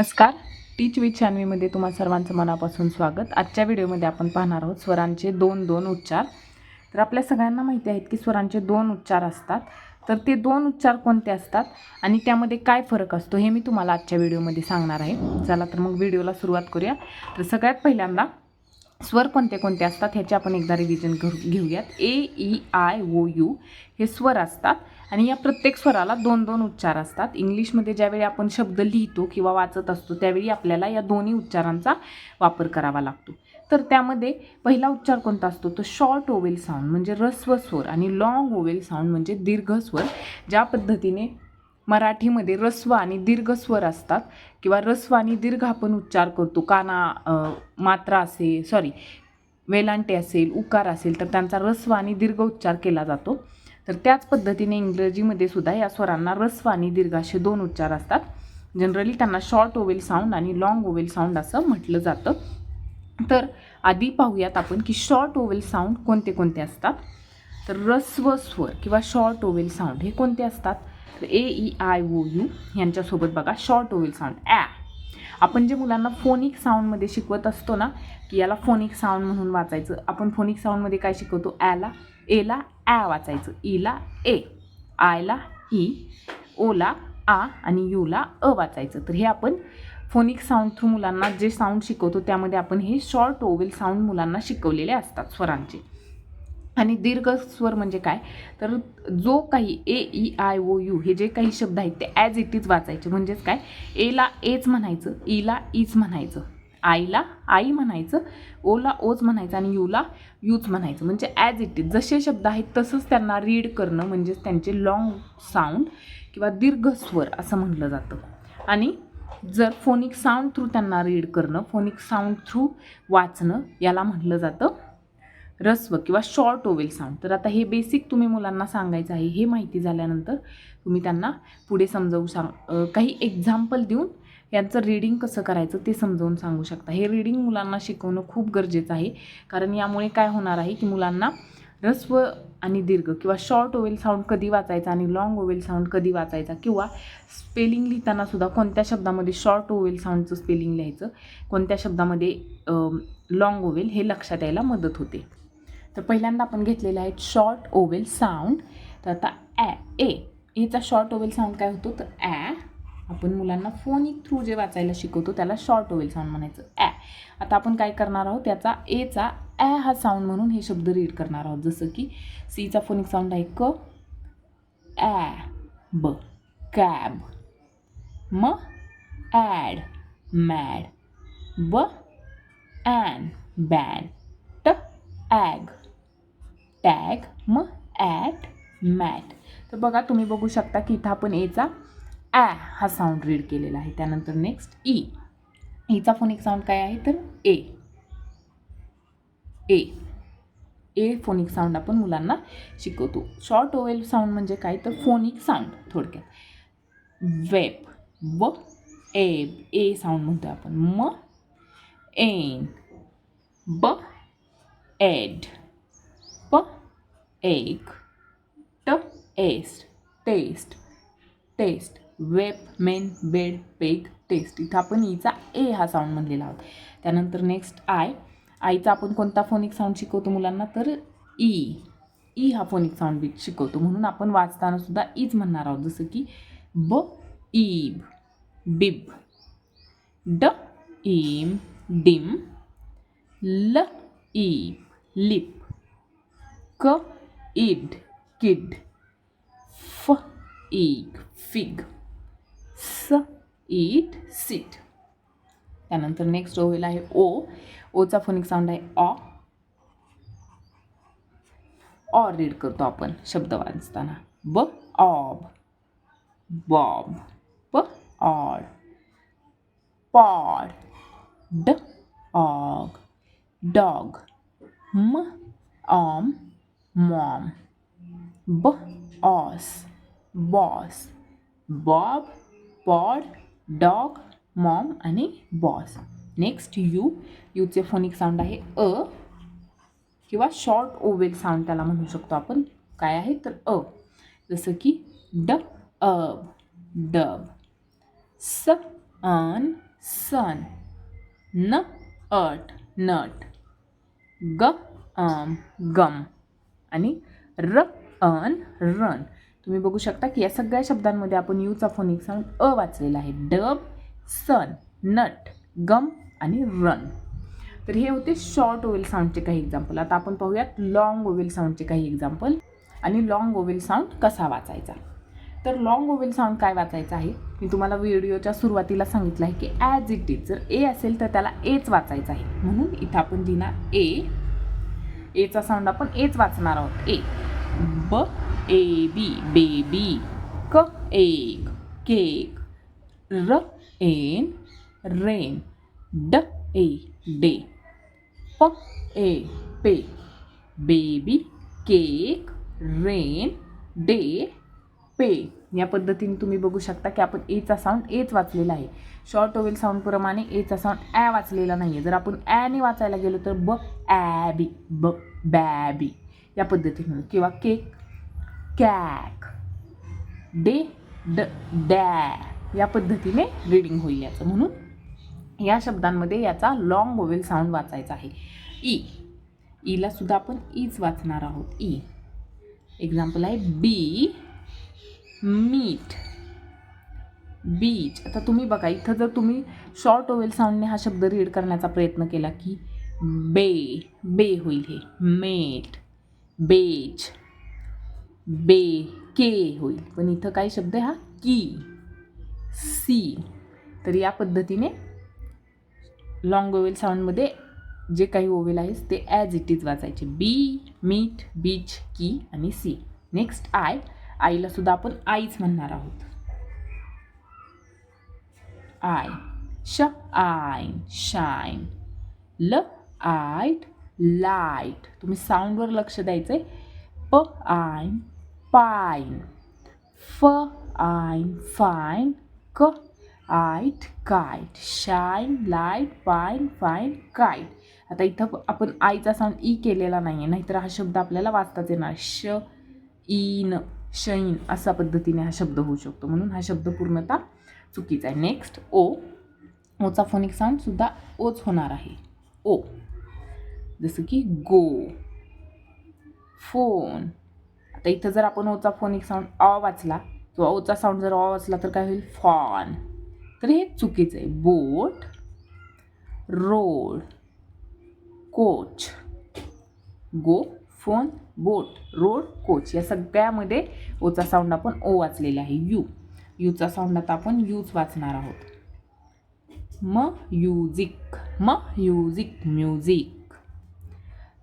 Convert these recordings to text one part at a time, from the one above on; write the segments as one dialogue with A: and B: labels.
A: नमस्कार. टीच विथ छानवीमध्ये तुम्हा सर्वांचं मनापासून स्वागत. आजच्या व्हिडिओमध्ये आपण पाहणार आहोत स्वरांचे दोन दोन उच्चार. तर आपल्या सगळ्यांना माहिती आहेत की स्वरांचे दोन उच्चार असतात. तर ते दोन उच्चार कोणते असतात आणि त्यामध्ये काय फरक असतो हे मी तुम्हाला आजच्या व्हिडिओमध्ये सांगणार आहे. चला तर मग व्हिडिओला सुरुवात करूया. तर सगळ्यात पहिल्यांदा स्वर कोणते कोणते असतात ह्याचे आपण एकदा रिव्हिजन करू घेऊयात. A E I O U हे स्वर असतात आणि या प्रत्येक स्वराला दोन दोन उच्चार असतात. इंग्लिशमध्ये ज्यावेळी आपण शब्द लिहितो किंवा वाचत असतो त्यावेळी आपल्याला या दोन्ही उच्चारांचा वापर करावा लागतो. तर त्यामध्ये पहिला उच्चार कोणता असतो? तो शॉर्ट ओवेल साऊंड म्हणजे रस्व स्वर आणि लॉंग ओवेल साऊंड म्हणजे दीर्घ स्वर ज्या पद्धतीने मराठीमध्ये रस्व आणि दीर्घ स्वर असतात किंवा रस्व आणि दीर्घ आपण उच्चार करतो. काना मात्रा असेल सॉरी वेलांटे असेल उकार असेल तर त्यांचा रस्व आणि दीर्घ उच्चार केला जातो. तर त्याच पद्धतीने इंग्रजीमध्ये सुद्धा या स्वरांना रस्व आणि दीर्घ असे दोन उच्चार असतात. जनरली त्यांना शॉर्ट ओवेल साऊंड आणि लॉंग ओवेल साऊंड असं म्हटलं जातं. तर आधी पाहूयात आपण की शॉर्ट ओवेल साऊंड कोणते कोणते असतात? तर रस्व स्वर किंवा शॉर्ट ओवेल साऊंड हे कोणते असतात? तर A E I O U यांच्यासोबत बघा शॉर्ट होईल साऊंड ॲ आपण जे मुलांना फोनिक साऊंडमध्ये शिकवत असतो ना की याला फोनिक साऊंड म्हणून वाचायचं. आपण फोनिक साऊंडमध्ये काय शिकवतो? ॲला एला ॲ वाचायचं. E ईला ए आयला ई e. ओला आ आणि यूला अ वाचायचं. तर हे आपण फोनिक साऊंड थ्रू मुलांना जे साऊंड शिकवतो त्यामध्ये आपण हे शॉर्ट ओवेल साऊंड मुलांना शिकवलेले असतात स्वरांचे. आणि दीर्घ स्वर म्हणजे काय? तर जो काही A E I O U हे जे काही शब्द आहेत ते ॲज इट इज वाचायचे. म्हणजेच काय? एला एच म्हणायचं e ईला ईच म्हणायचं आईला आई म्हणायचं ओला ओच म्हणायचं आणि यूला यूच म्हणायचं. म्हणजे ॲज इट इज जसे शब्द आहेत तसंच त्यांना रीड करणं म्हणजेच त्यांचे लॉंग साऊंड किंवा दीर्घ स्वर असं म्हटलं जातं. आणि जर फोनिक साऊंड थ्रू त्यांना रीड करणं फोनिक साऊंड थ्रू वाचणं याला म्हटलं जातं. रस्व किंवा शॉर्ट ओवेल साऊंड तर आता हे बेसिक तुम्ही मुलांना सांगायचं आहे हे माहिती झाल्यानंतर तुम्ही त्यांना पुढे समजावू सांग काही एक्झाम्पल देऊन यांचं रीडिंग कसं करायचं ते समजावून सांगू शकता. हे रीडिंग मुलांना शिकवणं खूप गरजेचं आहे. कारण यामुळे काय होणार आहे की मुलांना रस्व आणि दीर्घ किंवा शॉर्ट ओवेल साऊंड कधी वाचायचा आणि लॉंग ओवेल साऊंड कधी वाचायचा किंवा स्पेलिंग लिहितानासुद्धा कोणत्या शब्दामध्ये शॉर्ट ओवेल साऊंडचं स्पेलिंग लिहायचं कोणत्या शब्दामध्ये लॉंग ओवेल हे लक्षात यायला मदत होते. तर पहिल्यांदा आपण घेतलेले आहेत शॉर्ट ओवेल साऊंड तर आता ॲ ए एचा शॉर्ट ओवेल साऊंड काय होतो? तर ॲ आपण मुलांना फोनिक थ्रू जे वाचायला शिकवतो त्याला शॉर्ट ओवेल साऊंड म्हणायचं. ॲ आता आपण काय करणार आहोत? त्याचा एचा ॲ हा साऊंड म्हणून हे शब्द रीड करणार आहोत. जसं की सीचा फोनिक साऊंड आहे क a b cab m ad mad b an bad t ag tag मग ॲट मॅट. तर बघा तुम्ही बघू शकता की इथं आपण एचा ॲ हा साऊंड रीड केलेला आहे. त्यानंतर नेक्स्ट ई ईचा फोनिक साऊंड काय आहे? तर ए ए ए फोनिक साऊंड आपण मुलांना शिकवतो. शॉर्ट ओवेल साऊंड म्हणजे काय? तर फोनिक साऊंड थोडक्यात. वेब व एब ए साऊंड म्हणतो आपण. म एन ब एड एक t est test test web men bed peg test. इथं आपण ईचा ए हा साऊंड म्हणलेला आहोत. त्यानंतर नेक्स्ट आय. आईचा आपण कोणता फोनिक साऊंड शिकवतो मुलांना? तर ई. ई हा फोनिक साऊंड बी शिकवतो. म्हणून आपण वाचताना सुद्धा ईच म्हणणार आहोत. जसं की ब ईब बिब. ड इम डिम. ल ईब लिप. क इड किड फ ईग फिग स ईट सीट त्यानंतर नेक्स्ट होईल आहे ओ ओचा फोनिक साऊंड आहे ऑ ऑ रीड करतो आपण शब्द वाचताना. B ob bob p od pod d og dog m om mom b os boss bob pod dog mom आणि बॉस नेक्स्ट यू यूचे फोनिक साऊंड आहे अ किंवा शॉर्ट ओवेल साऊंड त्याला म्हणू शकतो आपण. काय आहे? तर अ जसं की ड अब डब स अन सन न अट नट ग अम गम आणि र अन रन. तुम्ही बघू शकता की या सगळ्या शब्दांमध्ये आपण यूचा फोनिक साऊंड अ वाचलेला आहे. डब सन नट गम आणि रन. तर हे होते शॉर्ट ओवेल साऊंडचे काही एक्झाम्पल आता आपण पाहूयात लॉंग ओवेल साऊंडचे काही एक्झाम्पल आणि लॉंग ओवेल साऊंड कसा वाचायचा? तर लॉंग ओवेल साऊंड काय वाचायचं आहे? मी तुम्हाला व्हिडिओच्या सुरुवातीला सांगितलं आहे की ॲज इट इज जर ए असेल तर त्याला एच वाचायचं आहे. म्हणून इथं आपण लिहिणार ए एचा साऊंड आपण एच वाचणार आहोत. ए ब ए बी बेबी क एक केक र N rain d a day p a pay baby cake rain day pay या पद्धतीने तुम्ही बघू शकता की आपण एचा साऊंड एच वाचलेला आहे. शॉर्ट ओवेल साऊंडप्रमाणे एचा साऊंड ॲ वाचलेला नाही आहे जर आपण ॲने वाचायला गेलो तर ब ॲबी ब बॅबी या पद्धतीने. किंवा केक कॅक डे ड डॅ या पद्धतीने रीडिंग होईल याचं. म्हणून या शब्दांमध्ये याचा लॉंग ओवेल साऊंड वाचायचा आहे. E. E ई ईला सुद्धा आपण ईच वाचणार आहोत. E. ई एक्झाम्पल आहे बी मीट बीच आता तुम्ही बघा इथं जर तुम्ही शॉर्ट ओवेल साऊंडने हा शब्द रीड करण्याचा प्रयत्न केला की बे बे होईल हे. मेट बेज बे के होईल. पण इथं काय शब्द आहे हा? की सी. तर या पद्धतीने लॉंग ओवेल साऊंडमध्ये जे काही ओवेल आहे ते ॲज इट इज वाचायचे. बी मीट बीच की आणि सी. नेक्स्ट आय आईला सुद्धा आपण आईच म्हणणार आहोत. आय श आय शाईन. ल आयट लाइट. तुम्ही साऊंडवर लक्ष द्यायचं आहे प I pine. F I fine. K ite kite. Shine light pine fine kite. आता इथं आपण आईचा साऊंड ई केलेला नाही आहे नाहीतर हा शब्द आपल्याला वाचताच येणार. श ईन. शैन अशा पद्धतीने हा शब्द होऊ शकतो म्हणून हा शब्द पूर्णतः चुकीचा आहे. नेक्स्ट ओ ओचा फोनिक साऊंडसुद्धा ओच होणार आहे. ओ जसं की गो फोन आता इथं जर आपण ओचा फोनिक साऊंड अ वाचला किंवा ओचा साऊंड जर अ वाचला तर काय होईल? फॉन तर हे चुकीचं आहे. Boat road coach go phone boat road coach या सगळ्यामध्ये ओचा साऊंड आपण ओ वाचलेला आहे. यू. यूचा साऊंड आता आपण यूच वाचणार आहोत. M usic m usic music.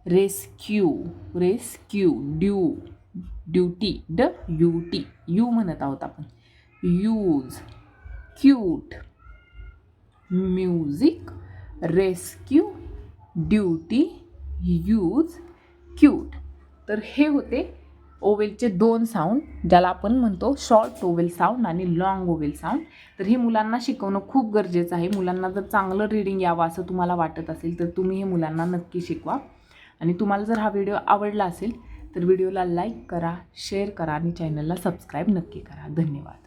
A: Rescue rescue due duty d U T U म्हणत आहोत आपण. Use cute. Music rescue duty use cute तर हे होते ओवेलचे दोन साऊंड ज्याला आपण म्हणतो शॉर्ट ओवेल साऊंड आणि लॉंग ओवेल साऊंड तर हे मुलांना शिकवणं खूप गरजेचं आहे. मुलांना जर चांगलं रीडिंग यावं असं तुम्हाला वाटत असेल तर तुम्ही हे मुलांना नक्की शिकवा. आणि तुम्हाला जर हा व्हिडिओ आवडला असेल तर व्हिडिओला लाईक करा शेअर करा आणि चॅनलला सबस्क्राईब नक्की करा. धन्यवाद.